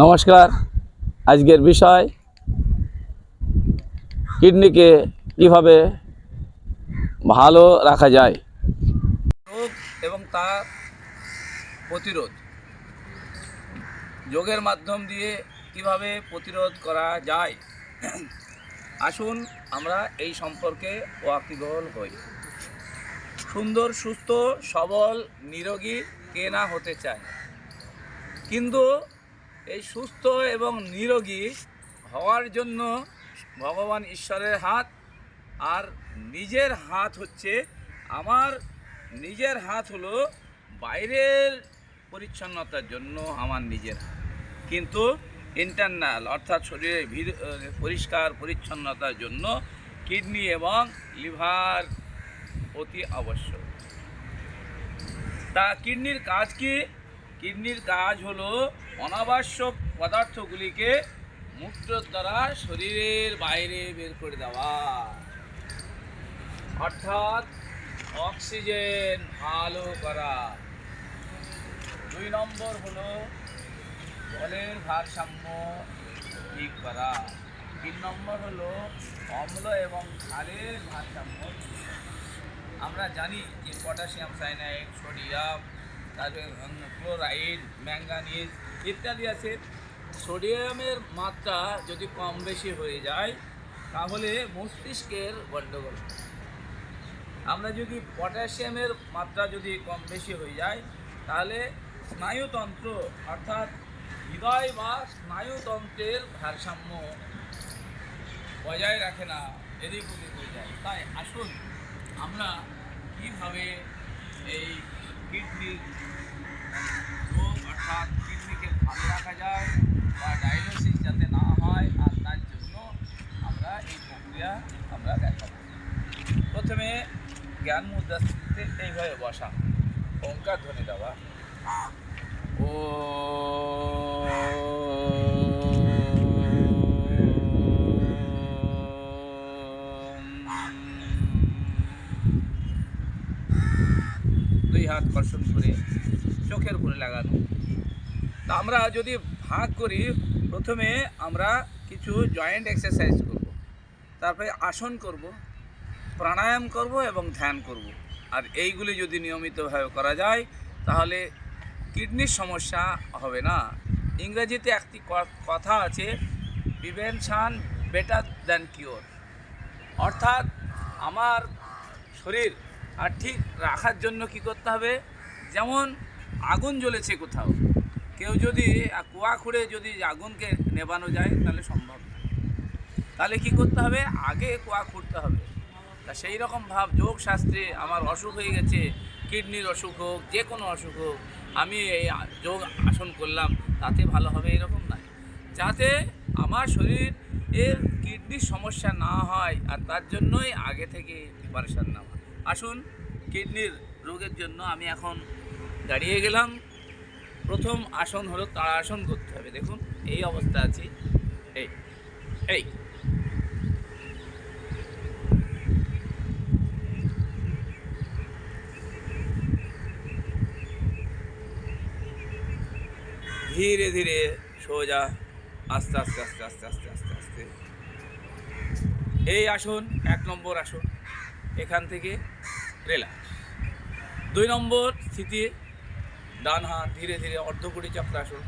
নমস্কার। আজকের বিষয়, কিডনিকে কীভাবে ভালো রাখা যায়? রোগ এবং তার প্রতিরোধ। যোগের মাধ্যম দিয়ে কীভাবে প্রতিরোধ করা যায়? আসুন আমরা এই সম্পর্কে ওয়াকিবহল হই সুন্দর, সুস্থ, সবল, নিরোগী কে না হতে চায়? কিন্তু এই সুস্থ এবং নিরোগী হওয়ার জন্য ভগবান ঈশ্বরের হাত আর নিজের হাত হচ্ছে আমার নিজের হাত হলো বাইরের পরিচ্ছন্নতার জন্য আমার নিজের হাত। কিন্তু ইন্টারনাল অর্থাৎ শরীরের পরিষ্কার পরিচ্ছন্নতার জন্য কিডনি এবং লিভার অতি আবশ্যক। তা কিডনির কাজ কি? কিডনির কাজ হলো অনাবশ্যক পদার্থগুলিকে মূত্রের দ্বারা শরীরের বাইরে বের করে দেওয়া। অর্থাৎ অক্সিজেন ভালো করা। দুই নম্বর হলো জলের ভারসাম্য ঠিক করা। তিন নম্বর হলো অম্ল এবং ক্ষারের ভারসাম্য আমরা জানি যে পটাশিয়াম সাইনাইড, সোডিয়াম তারপরে ক্লোরাইড ম্যাঙ্গানিজ ইত্যাদি আছে। সোডিয়ামের মাত্রা যদি কম বেশি হয়ে যায়, তাহলে মস্তিষ্কের গণ্ডগোল আমরা যদি পটাশিয়ামের মাত্রা যদি কম বেশি হয়ে যায়, তাহলে স্নায়ুতন্ত্র, অর্থাৎ হৃদয় বা স্নায়ুতন্ত্রের ভারসাম্য বজায় রাখে না, এদিক ওদিক হয়ে যায়। তাই আসুন আমরা কীভাবে এই কিডনির রোগ অর্থাৎ কিডনিকে ভালো রাখা যায় বা ডায়ালিসিস যাতে না হয়, আর তার জন্য আমরা এই প্রক্রিয়া আমরা দেখাবো প্রথমে জ্ঞান মুদ্রাস্থিতিতে এইভাবে বসা। ওঙ্কার ধ্বনি দেওয়া। ও দুই হাত কর্ষণ করে চোখের উপরে লাগানো। তা আমরা যদি ভাগ করি, প্রথমে আমরা কিছু জয়েন্ট এক্সারসাইজ করব, তারপরে আসন করব, প্রাণায়াম করব এবং ধ্যান করব। আর এইগুলি যদি নিয়মিতভাবে করা যায়, তাহলে কিডনির সমস্যা হবে না। ইংরেজিতে একটি কথা আছে প্রিভেনশান বেটার দ্যান কিওর অর্থাৎ আমার শরীর আর ঠিক রাখার জন্য কি করতে হবে? যেমন আগুন জ্বলেছে কোথাও, কেউ যদি কুয়া খুঁড়ে যদি আগুনকে নেবানো যায়, তাহলে সম্ভব না। তাহলে কি করতে হবে? আগে কুয়া খুঁড়তে হবে। তা সেই রকম ভাব, যোগ শাস্ত্রে আমার অসুখ হয়ে গেছে, কিডনির অসুখ হোক, যে কোনো অসুখ হোক, আমি এই যোগ আসন করলাম, তাতে ভালো হবে এরকম নয়। যাতে আমার শরীর এর কিডনির সমস্যা না হয়, আর তার জন্যই আগে থেকে প্রিপারেশান নেওয়া। আসুন, কিডনির রোগের জন্য আমি এখন দাঁড়িয়ে গেলাম। প্রথম আসন হলো তাড়াসন করতে হবে। দেখুন, এই অবস্থা আছি। এই এই। ধীরে ধীরে সোজা, আস্তে আস্তে আস্তে আস্তে আস্তে আস্তে আস্তে। এই আসন, এক নম্বর আসন। এখান থেকে রিল্যাক্স দুই নম্বর স্থিতি ডান হাত ধীরে ধীরে অর্ধকুড়ি চক্রাসন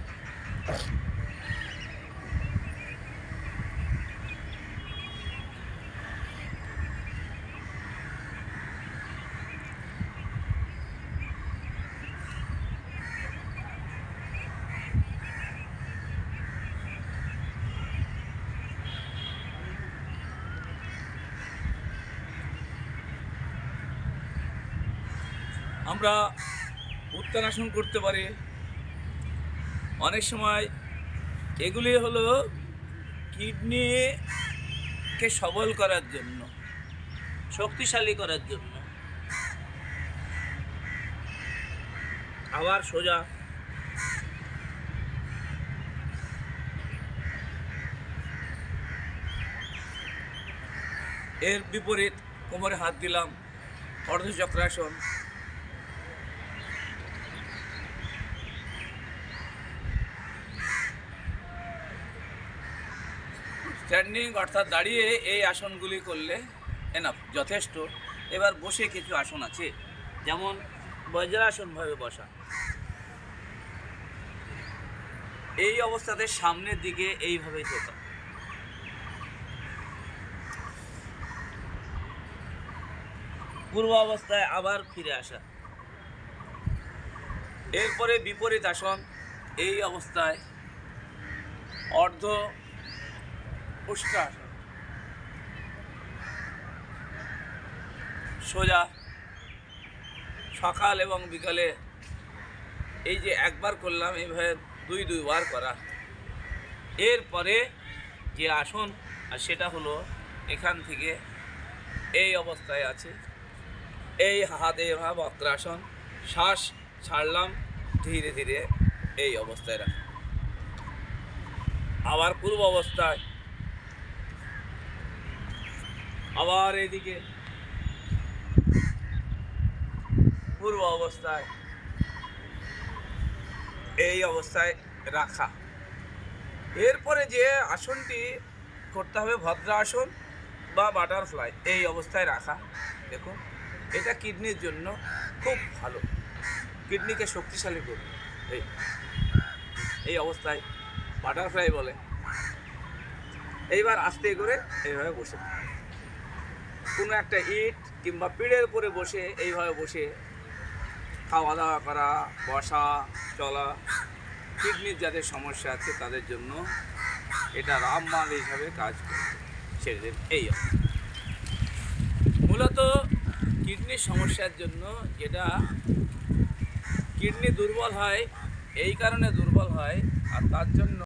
আমরা উত্তানাসন করতে পারি। অনেক সময় এগুলি হলো কিডনিকে সবল করার জন্য, শক্তিশালী করার জন্য। আবার সোজা। এর বিপরীত কোমরে হাত দিলাম, অর্ধচক্রাসন। স্ট্যান্ডিং অর্থাৎ দাঁড়িয়ে এই আসনগুলি করলে এনাফ যথেষ্ট। এবার বসে কিছু আসন আছে, যেমন বজ্রাসনভাবে বসা। এই অবস্থাতে সামনের দিকে এইভাবে যেত। পূর্ব অবস্থায় আবার ফিরে আসা। এরপরে বিপরীত আসন, এই অবস্থায় অর্ধ উষ্ট্রাসন সোজা সকাল এবং বিকালে এই যে একবার করলাম, এইভাবে দুই দুইবার করা। এরপরে যে আসন, আর সেটা হলো এখান থেকে এই অবস্থায় আছে। এই হাতে এভাবে বক্রাসন, শ্বাস ছাড়লাম, ধীরে ধীরে এই অবস্থায় রাখা আবার পূর্ব অবস্থায় আবার এদিকে। পূর্ব অবস্থায়। এই অবস্থায় রাখা। এরপরে যে আসনটি করতে হবে ভদ্রাসন বা বাটারফ্লাই, এই অবস্থায় রাখা। দেখুন, এটা কিডনির জন্য খুব ভালো। কিডনিকে শক্তিশালী করবে। এই এই অবস্থায় বাটারফ্লাই বলে। এইবার আস্তে করে এইভাবে বসে। কোনো একটা ইট কিংবা পিড়ের উপরে বসে এইভাবে বসে খাওয়া দাওয়া করা, বসা, চলা, কিডনির যাদের সমস্যা আছে তাদের জন্য এটা রামবান হিসাবে কাজ করে ছেলেদের এই। মূলত কিডনির সমস্যার জন্য যেটা কিডনি দুর্বল হয়, এই কারণে দুর্বল হয়, আর তার জন্য